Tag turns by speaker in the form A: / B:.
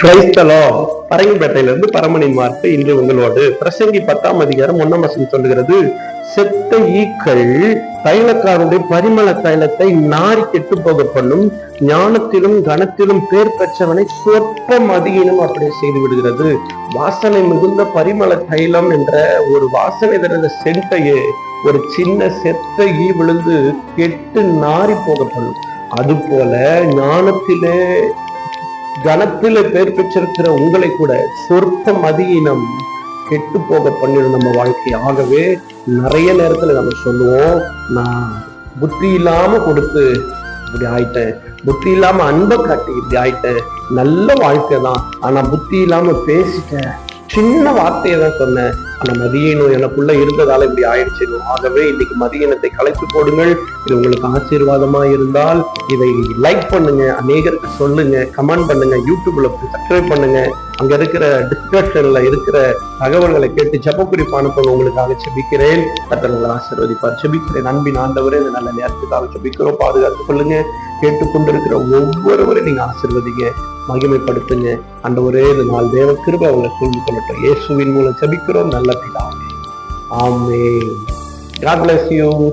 A: கிரைஸ்தலோ? பரங்கிப்பேட்டையிலிருந்து பரமணி mark இன்று உங்களோடு. பிரசங்கி பத்தாம் அதிகாரம் ஒன்னாம் வசனம் சொல்லுகிறது செத்த ஈக்கள் தைலக்காரனுடைய பரிமள தைலத்தை நாரி கெட்டு போக பண்ணும் ஞானத்திலும் கனத்திலும் பேர் பெற்றவனை சொற்ப மதியினும் அப்படி செய்து விடுகிறது. வாசனை மிகுந்த பரிமள தைலம் என்ற ஒரு வாசனை தருகிற செண்டையே ஒரு சின்ன செத்த ஈ விழுந்து கெட்டு நாரி போக பண்ணும் அதுபோல ஞானத்திலே கனத்தில பேர் பெற்றிருக்கிற உங்களை கூட சொற்ப மதியினம் கெட்டு போக பண்ணிடும் நம்ம வாழ்க்கை. ஆகவே நிறைய நேரத்துல நம்ம சொல்லுவோம் நான் புத்தி இல்லாம கொடுத்து இப்படி ஆயிட்டேன். புத்தி இல்லாம அன்பை காட்டி இப்படி ஆயிட்டேன். நல்ல வாழ்க்கை தான். ஆனா புத்தி இல்லாம பேசிட்டேன். சின்ன வார்த்தையை தான் சொன்னேன். அந்த மதியீனம் எனக்குள்ள இருந்ததால இப்படி ஆயிடுச்சு. ஆகவே இன்னைக்கு மதியீனத்தை கலைத்து போடுங்கள் இது உங்களுக்கு ஆசீர்வாதமா இருந்தால் இதை லைக் பண்ணுங்க அநேகருக்கு சொல்லுங்க கமெண்ட் பண்ணுங்க யூடியூப்ல சப்ஸ்கிரைப் பண்ணுங்க. அங்க இருக்கிற டிஸ்கிரிப்ஷன்ல இருக்கிற தகவல்களை கேட்டு ஜப குறிப்பு அனுப்புங்க உங்களுக்காக செபிக்கிறேன் கத்தவங்களை ஆசீர்வதிப்பார். செபிக்கிறேன் அன்பின் ஆண்டவரே இந்த நல்ல நேரத்துக்காக செபிக்கிறோம் பாதுகாத்து கொள்ளுங்க. கேட்டுக்கொண்டிருக்கிற ஒவ்வொருவரையும் நீங்க ஆசிர்வதிங்க மகிமைப்படுத்துங்க. அந்த இந்த நாள் தேவ கிருபை அவங்களை சூழ்ந்து கொள்ளட்டும். இயேசுவின் மூலம் ஜபிக்கிறோம். நல்ல பிதாவே. ஆமே God bless you.